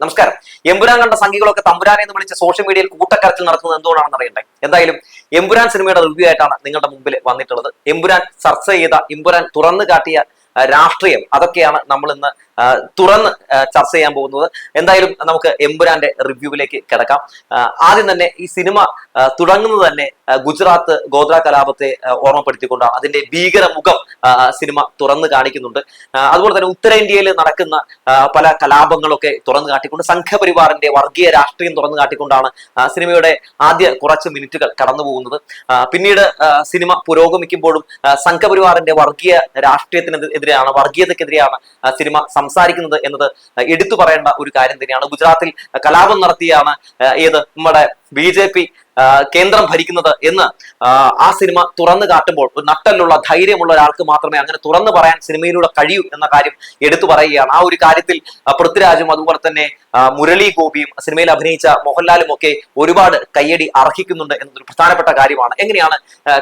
നമസ്കാരം. എമ്പുരാൻ കണ്ട സംഘികളൊക്കെ തമ്പുരാനെ എന്ന് വിളിച്ച് സോഷ്യൽ മീഡിയയിൽ കൂട്ടക്കരച്ചിൽ നടക്കുന്നത് എന്തുകൊണ്ടാണെന്ന് അറിയണ്ടേ? എന്തായാലും എമ്പുരാൻ സിനിമയുടെ റിവ്യൂ ആയിട്ടാണ് നിങ്ങളുടെ മുമ്പിൽ വന്നിട്ടുള്ളത്. എമ്പുരാൻ ചർച്ച ചെയ്ത എമ്പുരാൻ തുറന്നു കാട്ടിയ രാഷ്ട്രീയം അതൊക്കെയാണ് നമ്മൾ ഇന്ന് തുറന്ന് ചർച്ച ചെയ്യാൻ പോകുന്നത്. എന്തായാലും നമുക്ക് എമ്പുരാന്റെ റിവ്യൂവിലേക്ക് കിടക്കാം. ആദ്യം തന്നെ ഈ സിനിമ തുടങ്ങുന്നത് തന്നെ ഗുജറാത്ത് ഗോത്ര കലാപത്തെ ഓർമ്മപ്പെടുത്തിക്കൊണ്ടാണ്. അതിന്റെ ഭീകരമുഖം മുഖം സിനിമ തുറന്നു കാണിക്കുന്നുണ്ട്. അതുപോലെ തന്നെ ഉത്തരേന്ത്യയിൽ നടക്കുന്ന പല കലാപങ്ങളൊക്കെ തുറന്നു കാട്ടിക്കൊണ്ട് സംഘപരിവാറിന്റെ വർഗീയ രാഷ്ട്രീയം തുറന്നു കാട്ടിക്കൊണ്ടാണ് സിനിമയുടെ ആദ്യ കുറച്ച് മിനിറ്റുകൾ കടന്നു പോകുന്നത്. പിന്നീട് സിനിമ പുരോഗമിക്കുമ്പോഴും സംഘപരിവാറിന്റെ വർഗീയ രാഷ്ട്രീയത്തിനെതിരെയാണ് വർഗീയതക്കെതിരെയാണ് സിനിമ സംസാരിക്കുന്നത് എന്നത് എടുത്തു പറയേണ്ട ഒരു കാര്യം തന്നെയാണ്. ഗുജറാത്തിൽ കലാപം നടത്തിയാണ് ഏത്? നമ്മുടെ ബി ജെ പി കേന്ദ്രം ഭരിക്കുന്നത് എന്ന് ആ, സിനിമ തുറന്നു കാട്ടുമ്പോൾ ഒരു നട്ടലുള്ള ധൈര്യമുള്ള ഒരാൾക്ക് മാത്രമേ അങ്ങനെ തുറന്നു പറയാൻ സിനിമയിലൂടെ കഴിയൂ എന്ന കാര്യം എടുത്തു പറയുകയാണ്. ആ ഒരു കാര്യത്തിൽ പൃഥ്വിരാജും അതുപോലെ തന്നെ മുരളി ഗോപിയും സിനിമയിൽ അഭിനയിച്ച മോഹൻലാലും ഒക്കെ ഒരുപാട് കയ്യടി അർഹിക്കുന്നുണ്ട് എന്നതൊരു പ്രധാനപ്പെട്ട കാര്യമാണ്. എങ്ങനെയാണ്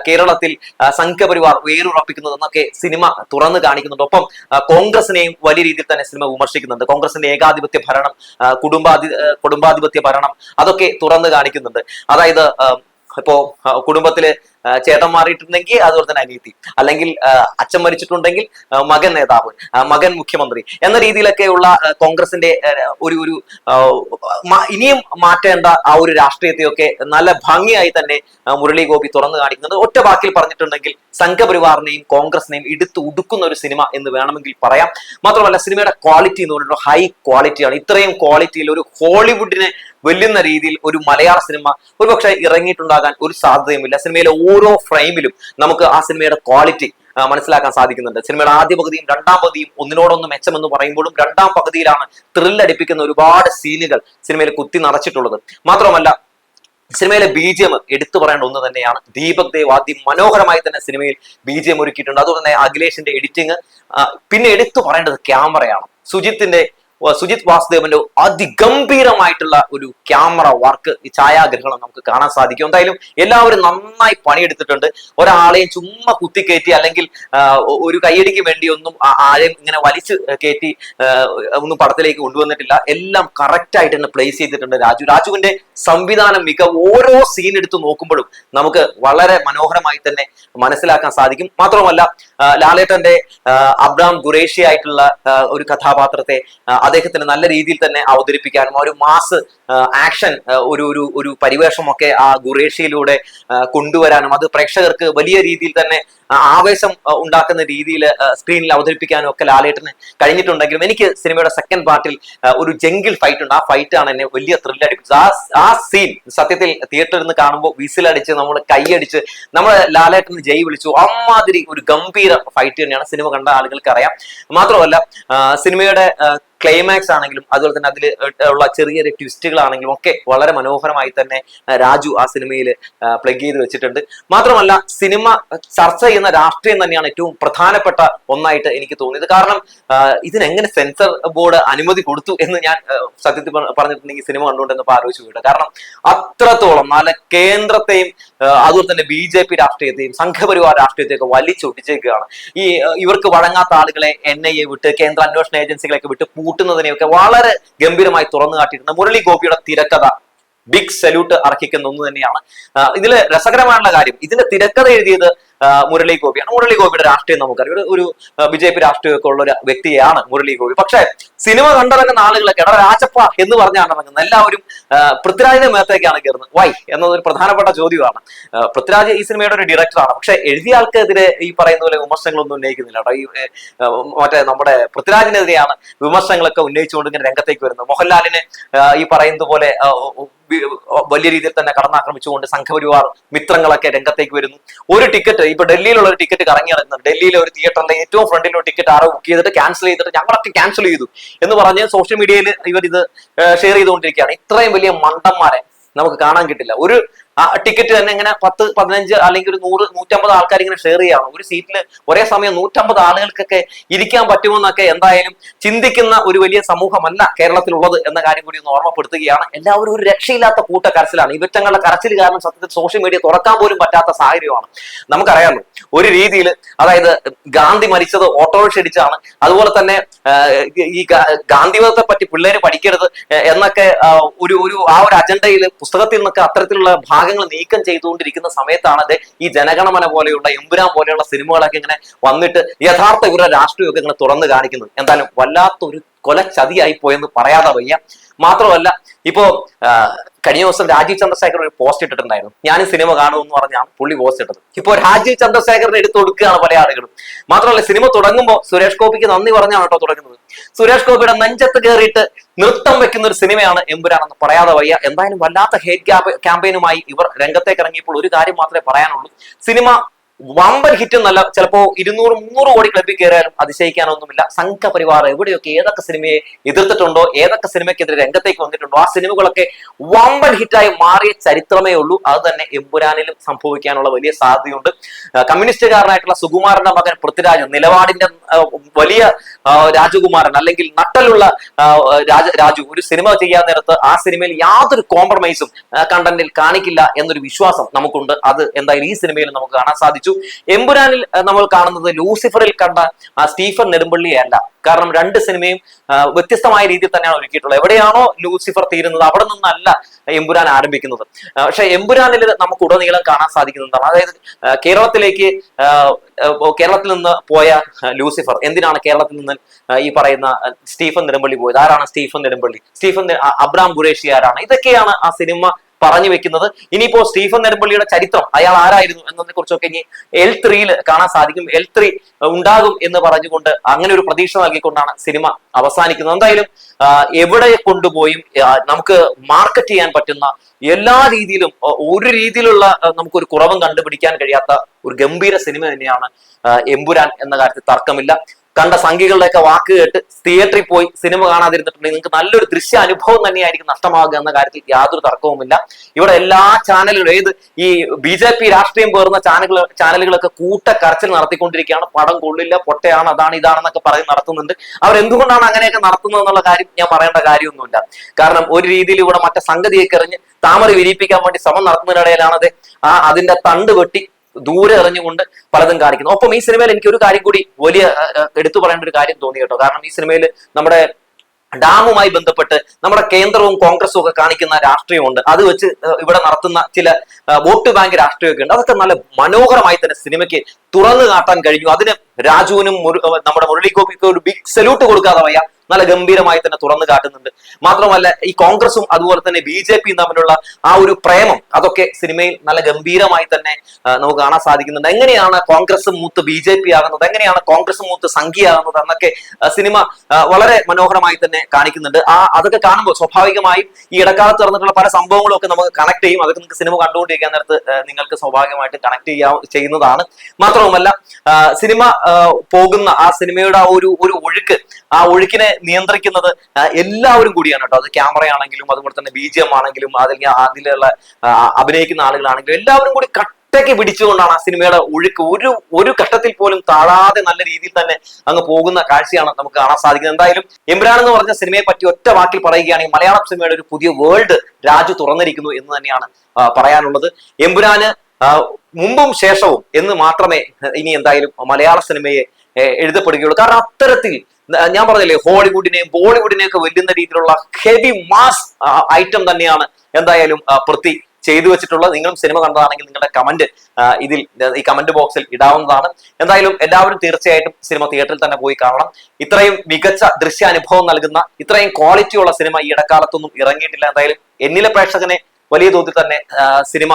കേരളത്തിൽ സംഘപരിവാർ വേരുറപ്പിക്കുന്നത് എന്നൊക്കെ സിനിമ തുറന്നു കാണിക്കുന്നുണ്ട്. ഒപ്പം കോൺഗ്രസിനെയും വലിയ രീതിയിൽ തന്നെ സിനിമ വിമർശിക്കുന്നുണ്ട്. കോൺഗ്രസിന്റെ ഏകാധിപത്യ ഭരണം കുടുംബാധി കുടുംബാധിപത്യ ഭരണം അതൊക്കെ തുറന്നു കാണിക്കുന്നുണ്ട്. അതായത് ഇപ്പോ കുടുംബത്തിൽ ചേട്ടൻ മാറിയിട്ടുണ്ടെങ്കിൽ അതുപോലെ തന്നെ അനീതി അല്ലെങ്കിൽ അച്ഛൻ മരിച്ചിട്ടുണ്ടെങ്കിൽ മകൻ നേതാവ് മകൻ മുഖ്യമന്ത്രി എന്ന രീതിയിലൊക്കെയുള്ള കോൺഗ്രസിന്റെ ഒരു ഒരു ഇനിയും മാറ്റേണ്ട ആ ഒരു രാഷ്ട്രീയത്തെയൊക്കെ നല്ല ഭംഗിയായി തന്നെ മുരളി ഗോപി തുറന്നു കാണിക്കുന്നത്. ഒറ്റ വാക്കിൽ പറഞ്ഞിട്ടുണ്ടെങ്കിൽ സംഘപരിവാറിനെയും കോൺഗ്രസിനെയും എടുത്തു ഉടുക്കുന്ന ഒരു സിനിമ എന്ന് വേണമെങ്കിൽ പറയാം. മാത്രമല്ല സിനിമയുടെ ക്വാളിറ്റി എന്ന് പറയുന്നത് ഹൈ ക്വാളിറ്റിയാണ്. ഇത്രയും ക്വാളിറ്റിയിൽ ഒരു ഹോളിവുഡിനെ വെല്ലുന്ന രീതിയിൽ ഒരു മലയാള സിനിമ ഒരുപക്ഷെ ഇറങ്ങിയിട്ടുണ്ടാകാൻ ഒരു സാധ്യതയുമില്ല. സിനിമയിലെ ഓരോ ഫ്രെയിമിലും നമുക്ക് ആ സിനിമയുടെ ക്വാളിറ്റി മനസ്സിലാക്കാൻ സാധിക്കുന്നുണ്ട്. സിനിമയുടെ ആദ്യ പകുതിയും രണ്ടാം പകുതിയും ഒന്നിനോടൊന്ന് മെച്ചമെന്ന് പറയുമ്പോഴും രണ്ടാം പകുതിയിലാണ് ത്രില്ലടിപ്പിക്കുന്ന ഒരുപാട് സീനുകൾ സിനിമയിൽ കുത്തി നിറച്ചിട്ടുള്ളത്. മാത്രമല്ല സിനിമയിലെ ബി ജി എം എടുത്തു പറയേണ്ട ഒന്ന് തന്നെയാണ് ദീപക് ദേവ്. ആദ്യം മനോഹരമായി തന്നെ സിനിമയിൽ ബി ജി എം ഒരുക്കിയിട്ടുണ്ട്. അതുകൊണ്ട് തന്നെ അഖിലേഷിന്റെ എഡിറ്റിംഗ് പിന്നെ എടുത്തു പറയേണ്ടത് ക്യാമറയാണ് സുജിത്തിന്റെ സുജിത് വാസുദേവന്റെ അതിഗംഭീരമായിട്ടുള്ള ഒരു ക്യാമറ വർക്ക് ഈ ഛായാഗ്രഹണം നമുക്ക് കാണാൻ സാധിക്കും. എന്തായാലും എല്ലാവരും നന്നായി പണിയെടുത്തിട്ടുണ്ട്. ഒരാളെയും ചുമ്മാ കുത്തിക്കയറ്റി അല്ലെങ്കിൽ ഒരു കൈയടിക്ക് വേണ്ടി ഒന്നും ആരെയും ഇങ്ങനെ വലിച്ച് കയറ്റി ഒന്നും പടത്തിലേക്ക് കൊണ്ടുവന്നിട്ടില്ല. എല്ലാം കറക്റ്റ് ആയിട്ട് തന്നെ പ്ലേസ് ചെയ്തിട്ടുണ്ട് രാജു. രാജുവിന്റെ സംവിധാനം മികവ് ഓരോ സീൻ എടുത്ത് നോക്കുമ്പോഴും നമുക്ക് വളരെ മനോഹരമായി തന്നെ മനസ്സിലാക്കാൻ സാധിക്കും. മാത്രമല്ല ലാലേട്ടന്റെ അബ്രാം ഖുറേഷി ആയിട്ടുള്ള ഒരു കഥാപാത്രത്തെ അദ്ദേഹത്തിന് നല്ല രീതിയിൽ തന്നെ അവതരിപ്പിക്കാനും ഒരു മാസ് ആക്ഷൻ ഒരു ഒരു ഒരു പരിവേഷമൊക്കെ ആ ഗുറേഷ്യയിലൂടെ കൊണ്ടുവരാനും അത് പ്രേക്ഷകർക്ക് വലിയ രീതിയിൽ തന്നെ ആവേശം ഉണ്ടാക്കുന്ന രീതിയിൽ സ്ക്രീനിൽ അവതരിപ്പിക്കാനും ഒക്കെ ലാലേട്ടന് കഴിഞ്ഞിട്ടുണ്ടെങ്കിലും എനിക്ക് സിനിമയുടെ സെക്കൻഡ് പാർട്ടിൽ ഒരു ജംഗിൾ ഫൈറ്റ് ഉണ്ട്. ആ ഫൈറ്റ് ആണ് എന്നെ വലിയ ത്രില്ല് അടിപ്പിച്ചത്. ആ ആ സീൻ സത്യത്തിൽ തിയേറ്ററിൽ നിന്ന് കാണുമ്പോൾ വിസിലടിച്ച് നമ്മൾ കൈയടിച്ച് നമ്മൾ ലാലേട്ടന് ജയ് വിളിച്ചു. അമ്മാതിരി ഒരു ഗംഭീര ഫൈറ്റ് തന്നെയാണ് സിനിമ കണ്ട ആളുകൾക്ക് അറിയാം. മാത്രമല്ല സിനിമയുടെ ക്ലൈമാക്സ് ആണെങ്കിലും അതുപോലെ തന്നെ അതിൽ ഉള്ള ചെറിയ ചെറിയ ട്വിസ്റ്റുകളാണെങ്കിലും ഒക്കെ വളരെ മനോഹരമായി തന്നെ രാജു ആ സിനിമയിൽ പ്ലഗ് ചെയ്ത് വെച്ചിട്ടുണ്ട്. മാത്രമല്ല സിനിമ ചർച്ച ചെയ്യുന്ന രാഷ്ട്രീയം തന്നെയാണ് ഏറ്റവും പ്രധാനപ്പെട്ട ഒന്നായിട്ട് എനിക്ക് തോന്നിയത്. കാരണം ഇതിനെങ്ങനെ സെൻസർ ബോർഡ് അനുമതി കൊടുത്തു എന്ന് ഞാൻ സത്യത്തിൽ പറ- പറഞ്ഞിട്ടുണ്ടെങ്കിൽ സിനിമ കണ്ടുകൊണ്ടെന്ന് ആലോചിച്ചു പോയിട്ട്. കാരണം അത്രത്തോളം നല്ല കേന്ദ്രത്തെയും അതുപോലെ തന്നെ ബി ജെ പി രാഷ്ട്രീയത്തെയും സംഘപരിവാർ രാഷ്ട്രീയത്തെയും ഒക്കെ വലിച്ചൊട്ടിച്ചേക്കുകയാണ് ഈ ഇവർക്ക് വഴങ്ങാത്ത ആളുകളെ എൻ ഐ എ വിട്ട് കേന്ദ്ര അന്വേഷണ ഏജൻസികളൊക്കെ വിട്ട് പൂട്ടുന്നതിനെയൊക്കെ വളരെ ഗംഭീരമായി തുറന്നു കാട്ടിയിരുന്ന മുരളി ഗോപിയുടെ തിരക്കഥ ബിഗ് സല്യൂട്ട് അർഹിക്കുന്ന ഒന്ന് തന്നെയാണ്. ഇതിൽ രസകരമായുള്ള കാര്യം ഇതിന്റെ തിരക്കഥ എഴുതിയത് മുരളി ഗോപിയാണ് മുരളി ഗോപിയുടെ രാഷ്ട്രീയം നമുക്കറിയാം. ഒരു- ഒരു ബി ജെ പി രാഷ്ട്രീയമൊക്കെ ഉള്ള ഒരു വ്യക്തിയാണ് മുരളി ഗോപി പക്ഷെ സിനിമ കണ്ടിറങ്ങുന്ന ആളുകളൊക്കെ എടാ രാജപ്പ എന്ന് പറഞ്ഞാണ് ഇറങ്ങുന്നത് എല്ലാവരും പൃഥ്വിരാജിന്റെ മേത്തേക്കാണ് കയറുന്നത്. വൈ എന്നതൊരു പ്രധാനപ്പെട്ട ചോദ്യമാണ്. പൃഥ്വിരാജ് ഈ സിനിമയുടെ ഒരു ഡയറക്ടറാണ് പക്ഷെ എഴുതിയ ആൾക്കെതിരെ ഈ പറയുന്ന പോലെ വിമർശനങ്ങളൊന്നും ഉന്നയിക്കുന്നില്ല കേട്ടോ. ഈ മറ്റേ നമ്മുടെ പൃഥ്വിരാജിനെതിരെയാണ് വിമർശനങ്ങളൊക്കെ ഉന്നയിച്ചുകൊണ്ട് ഇങ്ങനെ രംഗത്തേക്ക് വരുന്നത്. മോഹൻലാലിന് ഈ പറയുന്നത് പോലെ വലിയ രീതിയിൽ തന്നെ കടന്നാക്രമിച്ചുകൊണ്ട് സംഘപരിവാർ മിത്രങ്ങളൊക്കെ രംഗത്തേക്ക് വരുന്നു. ഒരു ടിക്കറ്റ് ഇപ്പൊ ഡൽഹിയിലുള്ള ഒരു ടിക്കറ്റ് കറങ്ങി നടക്കുന്നുണ്ട് ഡൽഹിയിലെ ഒരു തിയേറ്ററിന്റെ ഏറ്റവും ഫ്രണ്ടിൽ ഒരു ടിക്കറ്റ് ആരോ ബുക്ക് ചെയ്തിട്ട് ക്യാൻസൽ ചെയ്തിട്ട് ഞങ്ങളൊക്കെ ക്യാൻസൽ ചെയ്തു എന്ന് പറഞ്ഞ് സോഷ്യൽ മീഡിയയിൽ ഇവർ ഇത് ഷെയർ ചെയ്തുകൊണ്ടിരിക്കുകയാണ്. ഇത്രയും വലിയ മണ്ടന്മാരെ നമുക്ക് കാണാൻ കിട്ടില്ല. ഒരു ആ ടിക്കറ്റ് തന്നെ ഇങ്ങനെ പത്ത് പതിനഞ്ച് അല്ലെങ്കിൽ ഒരു നൂറ് നൂറ്റമ്പത് ആൾക്കാർ ഇങ്ങനെ ഷെയർ ചെയ്യാണ് ഒരു സീറ്റിൽ ഒരേ സമയം നൂറ്റമ്പത് ആളുകൾക്കൊക്കെ ഇരിക്കാൻ പറ്റുമെന്നൊക്കെ എന്തായാലും ചിന്തിക്കുന്ന ഒരു വലിയ സമൂഹമല്ല കേരളത്തിലുള്ളത് എന്ന കാര്യം കൂടി ഒന്ന് ഓർമ്മപ്പെടുത്തുകയാണ്. എല്ലാവരും ഒരു രക്ഷയില്ലാത്ത കൂട്ട കരച്ചിലാണ് ഇവറ്റങ്ങളുടെ കരച്ചിൽ കാരണം സത്യത്തിൽ സോഷ്യൽ മീഡിയ തുറക്കാൻ പോലും പറ്റാത്ത സാഹചര്യമാണ്. നമുക്കറിയാമല്ലോ ഒരു രീതിയിൽ അതായത് ഗാന്ധി മരിച്ചത് ഓട്ടോറിക്ഷ ഇടിച്ചാണ് അതുപോലെ തന്നെ ഈ ഗാന്ധിവധത്തെ പറ്റി പിള്ളേര് പഠിക്കരുത് എന്നൊക്കെ ഒരു ഒരു ആ ഒരു അജണ്ടയിൽ പുസ്തകത്തിൽ നിന്നൊക്കെ അത്തരത്തിലുള്ള ഭാഗങ്ങൾ നീക്കം ചെയ്തുകൊണ്ടിരിക്കുന്ന സമയത്താണ് ഈ ജനഗണമന പോലെയുള്ള എമ്പുരാൻ പോലെയുള്ള സിനിമകളൊക്കെ ഇങ്ങനെ വന്നിട്ട് യഥാർത്ഥ ഇവരുടെ രാഷ്ട്രീയമൊക്കെ ഇങ്ങനെ തുറന്നു കാണിക്കുന്നത്. എന്തായാലും വല്ലാത്തൊരു കൊല ചതിയായി പോയെന്ന് പറയാതെ വയ്യ. മാത്രമല്ല ഇപ്പോ കഴിഞ്ഞ ദിവസം രാജീവ് ചന്ദ്രശേഖർ ഒരു പോസ്റ്റ് ഇട്ടിട്ടുണ്ടായിരുന്നു. ഞാൻ സിനിമ കാണുമെന്ന് പറഞ്ഞാണ് പുള്ളി പോസ്റ്റ് ഇട്ടത്. ഇപ്പോ രാജീവ് ചന്ദ്രശേഖറിനെ എടുത്തു കൊടുക്കുകയാണ് പല ആളുകളും. മാത്രമല്ല സിനിമ തുടങ്ങുമ്പോൾ സുരേഷ് ഗോപിക്ക് നന്ദി പറഞ്ഞാണ് കേട്ടോ തുടങ്ങുന്നത്. സുരേഷ് ഗോപിയുടെ നെഞ്ചത്ത് കയറിയിട്ട് നൃത്തം വെക്കുന്ന ഒരു സിനിമയാണ് എമ്പുരാണെന്ന് പറയാതെ വയ്യ. എന്തായാലും വല്ലാത്ത ഹേറ്റ് ക്യാമ്പയിനുമായി ഇവർ രംഗത്തേക്ക് ഇറങ്ങിയപ്പോൾ ഒരു കാര്യം മാത്രമേ പറയാനുള്ളൂ. സിനിമ വമ്പൻ ഹിറ്റ് എന്നല്ല ചിലപ്പോ ഇരുന്നൂറ് മുന്നൂറ് കോടി ക്ലബിൽ കയറിയാലും അതിശയിക്കാനൊന്നുമില്ല. സംഘപരിവാർ എവിടെയൊക്കെ ഏതൊക്കെ സിനിമയെ എതിർത്തിട്ടുണ്ടോ ഏതൊക്കെ സിനിമയ്ക്കെതിരെ രംഗത്തേക്ക് വന്നിട്ടുണ്ടോ ആ സിനിമകളൊക്കെ വമ്പൻ ഹിറ്റായി മാറിയ ചരിത്രമേ ഉള്ളൂ. അത് തന്നെ എമ്പുരാനിലും സംഭവിക്കാനുള്ള വലിയ സാധ്യതയുണ്ട്. കമ്മ്യൂണിസ്റ്റുകാരനായിട്ടുള്ള സുകുമാരന്റെ മകൻ പൃഥ്വിരാജ് നിലപാടിന്റെ വലിയ രാജകുമാരൻ അല്ലെങ്കിൽ നട്ടലുള്ള രാജ രാജു ഒരു സിനിമ ചെയ്യാൻ നേരത്ത് ആ സിനിമയിൽ യാതൊരു കോംപ്രമൈസും കണ്ടന്റിൽ കാണിക്കില്ല എന്നൊരു വിശ്വാസം നമുക്കുണ്ട്. അത് എന്തായാലും ഈ സിനിമയിൽ നമുക്ക് കാണാൻ സാധിച്ചു എമ്പുരാനിൽ നമ്മൾ കാണുന്നത് ലൂസിഫറിൽ കണ്ട ആ സ്റ്റീഫൻ നെടുമ്പള്ളിയെ അല്ല. കാരണം രണ്ട് സിനിമയും വ്യത്യസ്തമായ രീതിയിൽ തന്നെയാണ് ഒരുക്കിയിട്ടുള്ളത്. എവിടെയാണോ ലൂസിഫർ തീരുന്നത് അവിടെ നിന്നല്ല എമ്പുരാൻ ആരംഭിക്കുന്നത്. പക്ഷെ എമ്പുരാനിൽ നമുക്ക് ഉടനീളം കാണാൻ സാധിക്കുന്നതാണ്. അതായത് കേരളത്തിലേക്ക് കേരളത്തിൽ നിന്ന് പോയ ലൂസിഫർ എന്തിനാണ് കേരളത്തിൽ നിന്ന് ഈ പറയുന്ന സ്റ്റീഫൻ നെടുമ്പള്ളി പോയത്? ആരാണ് Stephen Nedumpally? Stephen Abram Qureshi ആരാണ്? ഇതൊക്കെയാണ് ആ സിനിമ പറഞ്ഞു വെക്കുന്നത്. ഇനിയിപ്പോ സ്റ്റീഫൻ നെടുമ്പള്ളിയുടെ ചരിത്രം അയാൾ ആരായിരുന്നു എന്നതിനെ കുറിച്ചൊക്കെ ഇനി എൽ ത്രീയിൽ കാണാൻ സാധിക്കും. എൽ ത്രീ ഉണ്ടാകും എന്ന് പറഞ്ഞുകൊണ്ട് അങ്ങനെ ഒരു പ്രതീക്ഷ നൽകിക്കൊണ്ടാണ് സിനിമ അവസാനിക്കുന്നത്. എന്തായാലും എവിടെ കൊണ്ടുപോയും നമുക്ക് മാർക്കറ്റ് ചെയ്യാൻ പറ്റുന്ന എല്ലാ രീതിയിലും ഒരു രീതിയിലുള്ള നമുക്ക് നമുക്കൊരു കുറവും കണ്ടുപിടിക്കാൻ കഴിയാത്ത ഒരു ഗംഭീര സിനിമ തന്നെയാണ് എമ്പുരാൻ എന്ന കാര്യത്തിൽ തർക്കമില്ല. കണ്ട സംഖ്യകളുടെയൊക്കെ വാക്ക് കേട്ട് തിയേറ്ററിൽ പോയി സിനിമ കാണാതിരുന്നിട്ടുണ്ടെങ്കിൽ നിങ്ങൾക്ക് നല്ലൊരു ദൃശ്യ അനുഭവം തന്നെയായിരിക്കും നഷ്ടമാകുക എന്ന കാര്യത്തിൽ യാതൊരു തർക്കവുമില്ല. ഇവിടെ എല്ലാ ചാനലുകളും ഏത് ഈ ബി ജെ പി രാഷ്ട്രീയം പേർന്ന ചാനലുകൾ ചാനലുകളൊക്കെ കൂട്ടക്കരച്ചിൽ നടത്തിക്കൊണ്ടിരിക്കുകയാണ്. പടം കൊള്ളില്ല പൊട്ടയാണ് അതാണ് ഇതാണെന്നൊക്കെ പറഞ്ഞ് നടത്തുന്നുണ്ട്. അവർ എന്തുകൊണ്ടാണ് അങ്ങനെയൊക്കെ നടത്തുന്നത് എന്നുള്ള കാര്യം ഞാൻ പറയേണ്ട കാര്യമൊന്നുമില്ല. കാരണം ഒരു രീതിയിൽ ഇവിടെ മറ്റേ സംഗതിയൊക്കെ എറിഞ്ഞ് താമര വിരിയിപ്പിക്കാൻ വേണ്ടി ശ്രമം നടത്തുന്നതിനിടയിലാണ് അത് ആ അതിന്റെ തണ്ട് വെട്ടി ദൂരെ എറിഞ്ഞുകൊണ്ട് പലതും കാണിക്കുന്നു. ഒപ്പം ഈ സിനിമയിൽ എനിക്ക് ഒരു കാര്യം കൂടി വലിയ എടുത്തു പറയേണ്ട ഒരു കാര്യം തോന്നി കേട്ടോ. കാരണം ഈ സിനിമയിൽ നമ്മുടെ ഡാമുമായി ബന്ധപ്പെട്ട് നമ്മുടെ കേന്ദ്രവും കോൺഗ്രസും ഒക്കെ കാണിക്കുന്ന രാഷ്ട്രീയമുണ്ട്. അത് വെച്ച് ഇവിടെ നടത്തുന്ന ചില വോട്ട് ബാങ്ക് രാഷ്ട്രീയമൊക്കെ ഉണ്ട്. അതൊക്കെ നല്ല മനോഹരമായി തന്നെ സിനിമയ്ക്ക് തുറന്നു കാട്ടാൻ കഴിഞ്ഞു. അതിന് രാജുവിനും നമ്മുടെ മുരളി ഗോപിക്ക് ഒരു ബിഗ് സല്യൂട്ട് കൊടുക്കാതെ വയ്യ. നല്ല ഗംഭീരമായി തന്നെ തുറന്നു കാട്ടുന്നുണ്ട്. മാത്രമല്ല ഈ കോൺഗ്രസും അതുപോലെ തന്നെ ബി ജെ പിയും തമ്മിലുള്ള ആ ഒരു പ്രേമം അതൊക്കെ സിനിമയിൽ നല്ല ഗംഭീരമായി തന്നെ നമുക്ക് കാണാൻ സാധിക്കുന്നുണ്ട്. എങ്ങനെയാണ് കോൺഗ്രസ് മൂത്ത് ബി ജെ പി ആകുന്നത്? എങ്ങനെയാണ് കോൺഗ്രസ് മൂത്ത് സംഖ്യയാകുന്നത് എന്നൊക്കെ സിനിമ വളരെ മനോഹരമായി തന്നെ കാണിക്കുന്നുണ്ട്. ആ അതൊക്കെ കാണുമ്പോൾ സ്വാഭാവികമായും ഈ ഇടക്കാലത്ത് നടന്നിട്ടുള്ള പല സംഭവങ്ങളും ഒക്കെ നമുക്ക് കണക്ട് ചെയ്യും. അതൊക്കെ നിങ്ങൾക്ക് സിനിമ കണ്ടുകൊണ്ടിരിക്കാൻ നേരത്ത് നിങ്ങൾക്ക് സ്വാഭാവികമായിട്ട് കണക്ട് ചെയ്യാ ചെയ്യുന്നതാണ്. മാത്രവുമല്ല സിനിമ പോകുന്ന ആ സിനിമയുടെ ആ ഒരു ഒരു ഒഴുക്ക് ആ ഒഴുക്കിനെ നിയന്ത്രിക്കുന്നത് എല്ലാവരും കൂടിയാണ് കേട്ടോ. അത് ക്യാമറ ആണെങ്കിലും അതുപോലെ തന്നെ ബി ജി എം ആണെങ്കിലും അതിൽ അതിലുള്ള അഭിനയിക്കുന്ന ആളുകളാണെങ്കിലും എല്ലാവരും കൂടി കട്ടയ്ക്ക് പിടിച്ചുകൊണ്ടാണ് ആ സിനിമയുടെ ഒഴുക്ക് ഒരു ഒരു ഘട്ടത്തിൽ പോലും താഴാതെ നല്ല രീതിയിൽ തന്നെ അങ്ങ് പോകുന്ന കാഴ്ചയാണ് നമുക്ക് കാണാൻ സാധിക്കുന്നത്. എന്തായാലും എംബ്രാൻ എന്ന് പറഞ്ഞ സിനിമയെ പറ്റി ഒറ്റ വാക്കിൽ പറയുകയാണെങ്കിൽ മലയാളം സിനിമയുടെ ഒരു പുതിയ വേൾഡ് രാജു തുറന്നിരിക്കുന്നു എന്ന് തന്നെയാണ് പറയാനുള്ളത്. എമ്പുരാന് ആ, മുമ്പും ശേഷവും എന്ന് മാത്രമേ ഇനി എന്തായാലും മലയാള സിനിമയെ എഴുതപ്പെടുകയുള്ളൂ. കാരണം അത്തരത്തിൽ ഞാൻ പറഞ്ഞില്ലേ ഹോളിവുഡിനെയും ബോളിവുഡിനെയും ഒക്കെ വെല്ലുന്ന രീതിയിലുള്ള ഹെവി മാസ് ഐറ്റം തന്നെയാണ് എന്തായാലും പ്രതി ചെയ്തു വെച്ചിട്ടുള്ളത്. നിങ്ങളും സിനിമ കണ്ടതാണെങ്കിൽ നിങ്ങളുടെ കമന്റ് ഇതിൽ ഈ കമന്റ് ബോക്സിൽ ഇടാവുന്നതാണ്. എന്തായാലും എല്ലാവരും തീർച്ചയായിട്ടും സിനിമ തിയേറ്ററിൽ തന്നെ പോയി കാണണം. ഇത്രയും മികച്ച ദൃശ്യാനുഭവം നൽകുന്ന ഇത്രയും ക്വാളിറ്റി ഉള്ള സിനിമ ഈ ഇടക്കാലത്തൊന്നും ഇറങ്ങിയിട്ടില്ല. എന്തായാലും എന്നിലെ പ്രേക്ഷകനെ വലിയ തോതിൽ തന്നെ സിനിമ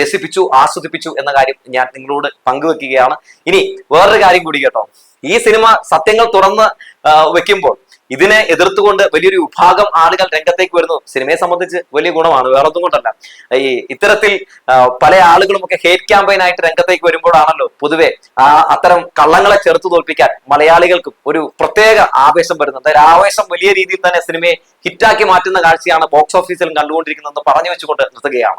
രസിപ്പിച്ചു ആസ്വദിപ്പിച്ചു എന്ന കാര്യം ഞാൻ നിങ്ങളോട് പങ്കുവെക്കുകയാണ്. ഇനി വേറൊരു കാര്യം കൂടി കേട്ടോ. ഈ സിനിമ സത്യങ്ങൾ തുറന്ന് വെക്കുമ്പോൾ ഇതിനെ എതിർത്തുകൊണ്ട് വലിയൊരു വിഭാഗം ആളുകൾ രംഗത്തേക്ക് വരുന്നു. സിനിമയെ സംബന്ധിച്ച് വലിയ ഗുണമാണ് വേറെ ഒന്നും കൊണ്ടല്ല. ഈ ഇത്തരത്തിൽ പല ആളുകളും ഒക്കെ ഹേറ്റ് ക്യാമ്പയിൻ ആയിട്ട് രംഗത്തേക്ക് വരുമ്പോഴാണല്ലോ പൊതുവെ ആ അത്തരം കള്ളങ്ങളെ ചെറുത്തു തോൽപ്പിക്കാൻ മലയാളികൾക്കും ഒരു പ്രത്യേക ആവേശം വരുന്നത്. അതായത് ആവേശം വലിയ രീതിയിൽ തന്നെ സിനിമയെ ഹിറ്റാക്കി മാറ്റുന്ന കാഴ്ചയാണ് ബോക്സ് ഓഫീസിലും കണ്ടുകൊണ്ടിരിക്കുന്നതെന്ന് പറഞ്ഞു വെച്ചുകൊണ്ട് നിർത്തുകയാണ്.